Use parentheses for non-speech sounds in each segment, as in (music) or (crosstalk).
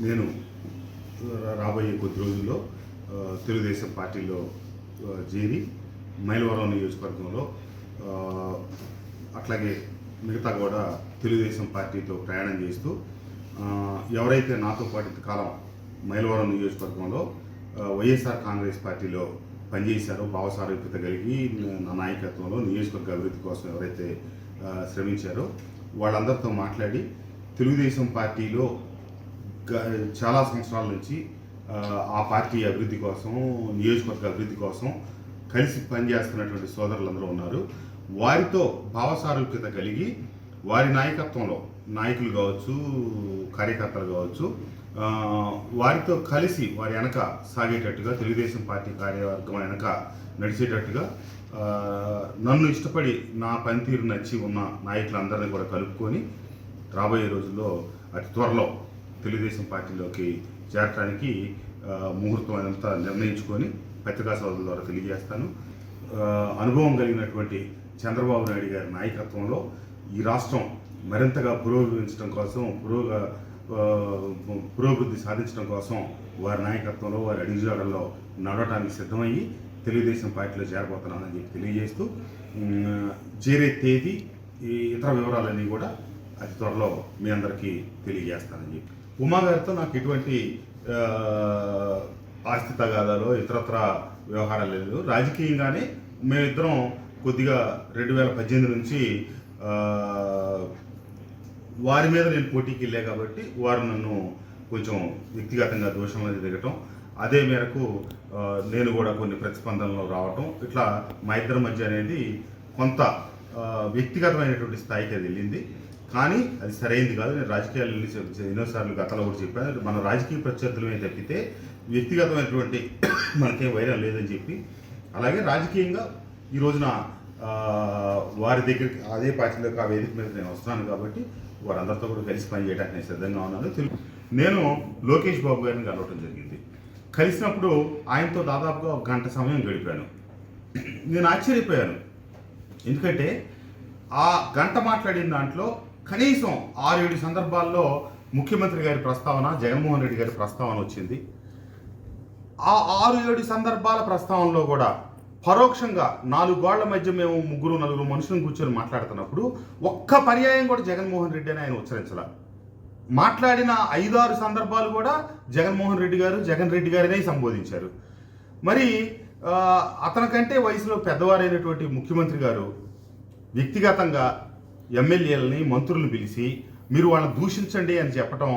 నేను రాబోయే కొద్ది రోజుల్లో తెలుగుదేశం పార్టీలో చేరి మైలవరం నియోజకవర్గంలో అట్లాగే మిగతా కూడా తెలుగుదేశం పార్టీతో ప్రయాణం చేస్తూ ఎవరైతే నాతో పాటు కాలం మైలవరం నియోజకవర్గంలో వైఎస్ఆర్ కాంగ్రెస్ పార్టీలో పనిచేశారో భావసారూప్యత కలిగి నా నాయకత్వంలో నియోజకవర్గ అభివృద్ధి కోసం ఎవరైతే శ్రమించారో వాళ్ళందరితో మాట్లాడి తెలుగుదేశం పార్టీలో చాలా సంవత్సరాల నుంచి ఆ, పార్టీ అభివృద్ధి కోసం నియోజకవర్గ అభివృద్ధి కోసం కలిసి పనిచేస్తున్నటువంటి సోదరులందరూ ఉన్నారు. వారితో భావసారూప్యత కలిగి వారి నాయకత్వంలో నాయకులు కావచ్చు కార్యకర్తలు కావచ్చు వారితో కలిసి వారి వెనక సాగేటట్టుగా తెలుగుదేశం పార్టీ కార్యవర్గం వెనక నడిచేటట్టుగా నన్ను ఇష్టపడి నా పనితీరు నచ్చి ఉన్న నాయకులందరినీ కూడా కలుపుకొని రాబోయే రోజుల్లో అతి త్వరలో తెలుగుదేశం పార్టీలోకి చేరటానికి ముహూర్తం అంతా నిర్ణయించుకొని పత్రికా సోదరుల ద్వారా తెలియజేస్తాను. అనుభవం కలిగినటువంటి చంద్రబాబు నాయుడు గారి నాయకత్వంలో ఈ రాష్ట్రం మరింతగా పురోగమించడం కోసం పురోగ పురోభివృద్ధి సాధించడం కోసం వారి నాయకత్వంలో వారి అడుగుజాడల్లో నడవటానికి సిద్ధమయ్యి తెలుగుదేశం పార్టీలో చేరబోతున్నానని చెప్పి తెలియజేస్తూ చేరే తేదీ ఈ ఇతర వివరాలన్నీ కూడా అతి త్వరలో మీ అందరికీ తెలియజేస్తానని చెప్పి ఉమాగారితో నాకు ఎటువంటి ఆస్తి తగాదాలో ఇతరత్ర వ్యవహారాలు లేదు రాజకీయంగానే మేమిద్దరం కొద్దిగా రెండు వేల పద్దెనిమిది నుంచి వారి మీద నేను పోటీకి వెళ్ళా కాబట్టి వారు నన్ను కొంచెం వ్యక్తిగతంగా దోషం అనేది దిగటం అదే మేరకు నేను కూడా కొన్ని ప్రతిస్పందనలు రావటం ఇట్లా మా ఇద్దరి మధ్య అనేది కొంత వ్యక్తిగతమైనటువంటి స్థాయికి అది వెళ్ళింది. కానీ అది సరైంది కాదు. నేను రాజకీయాలు ఎన్నోసార్లు గతంలో కూడా చెప్పాను మన రాజకీయ ప్రత్యర్థులమే తప్పితే వ్యక్తిగతమైనటువంటి (clears throat) మనకేం వైరం లేదని చెప్పి. అలాగే రాజకీయంగా ఈ రోజున వారి దగ్గరికి అదే పార్టీలోకి ఆ వేదిక మీద నేను వస్తున్నాను కాబట్టి వారందరితో కూడా కలిసి పనిచేయడానికి నేను సిద్ధంగా ఉన్నాను. నేను లోకేష్ బాబు గారిని కలవటం జరిగింది. కలిసినప్పుడు ఆయనతో దాదాపుగా ఒక గంట సమయం గడిపాను. నేను ఆశ్చర్యపోయాను. ఎందుకంటే ఆ గంట మాట్లాడిన దాంట్లో కనీసం ఆరు ఏడు సందర్భాల్లో ముఖ్యమంత్రి గారి ప్రస్తావన జగన్మోహన్ రెడ్డి గారి ప్రస్తావన వచ్చింది. ఆ ఆరు ఏడు సందర్భాల ప్రస్తావనలో కూడా పరోక్షంగా నాలుగు గోళ్ళ మధ్య మేము ముగ్గురు నలుగురు మనుషులను కూర్చొని మాట్లాడుతున్నప్పుడు ఒక్క పర్యాయం కూడా జగన్మోహన్ రెడ్డి అని ఆయన ఉచ్చరించాల. మాట్లాడిన ఐదారు సందర్భాలు కూడా జగన్మోహన్ రెడ్డి గారు జగన్ రెడ్డి గారినే సంబోధించారు. మరి అతనికంటే వయసులో పెద్దవారైనటువంటి ముఖ్యమంత్రి గారు వ్యక్తిగతంగా ఎమ్మెల్యేలని మంత్రులను పిలిచి మీరు వాళ్ళని దూషించండి అని చెప్పటం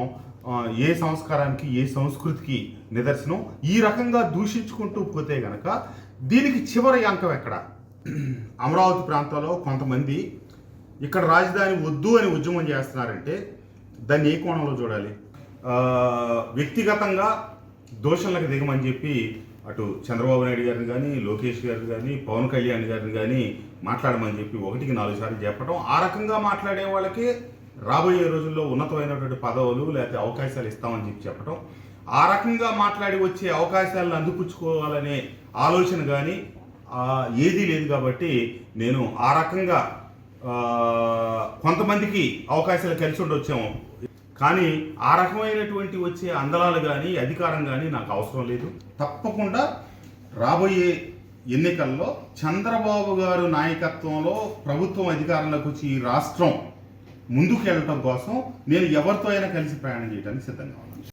ఏ సంస్కారానికి ఏ సంస్కృతికి నిదర్శనం. ఈ రకంగా దూషించుకుంటూ పోతే గనక దీనికి చివరి అంకం ఎక్కడ? అమరావతి ప్రాంతంలో కొంతమంది ఇక్కడ రాజధాని వద్దు అని ఉద్యమం చేస్తున్నారంటే దాన్ని ఏ కోణంలో చూడాలి? వ్యక్తిగతంగా దోషంలకు దిగమని చెప్పి అటు చంద్రబాబు నాయుడు గారిని కానీ లోకేష్ గారిని కానీ పవన్ కళ్యాణ్ గారిని కానీ మాట్లాడమని చెప్పి ఒకటికి నాలుగు సార్లు చెప్పడం ఆ రకంగా మాట్లాడే వాళ్ళకి రాబోయే రోజుల్లో ఉన్నతమైనటువంటి పదవులు లేకపోతే అవకాశాలు ఇస్తామని చెప్పి చెప్పడం ఆ రకంగా మాట్లాడి వచ్చే అవకాశాలను అందిపుచ్చుకోవాలనే ఆలోచన కానీ ఏదీ లేదు కాబట్టి నేను ఆ రకంగా కొంతమందికి అవకాశాలు కలిసి ఉండొచ్చాము. కానీ ఆ రకమైనటువంటి వచ్చే అందలాలు కానీ అధికారం కానీ నాకు అవసరం లేదు. తప్పకుండా రాబోయే ఎన్నికల్లో చంద్రబాబు గారు నాయకత్వంలో ప్రభుత్వం అధికారంలోకి వచ్చి ఈ రాష్ట్రం ముందుకు వెళ్ళటం కోసం నేను ఎవరితో అయినా కలిసి ప్రయాణం చేయడానికి సిద్ధంగా ఉన్నాను.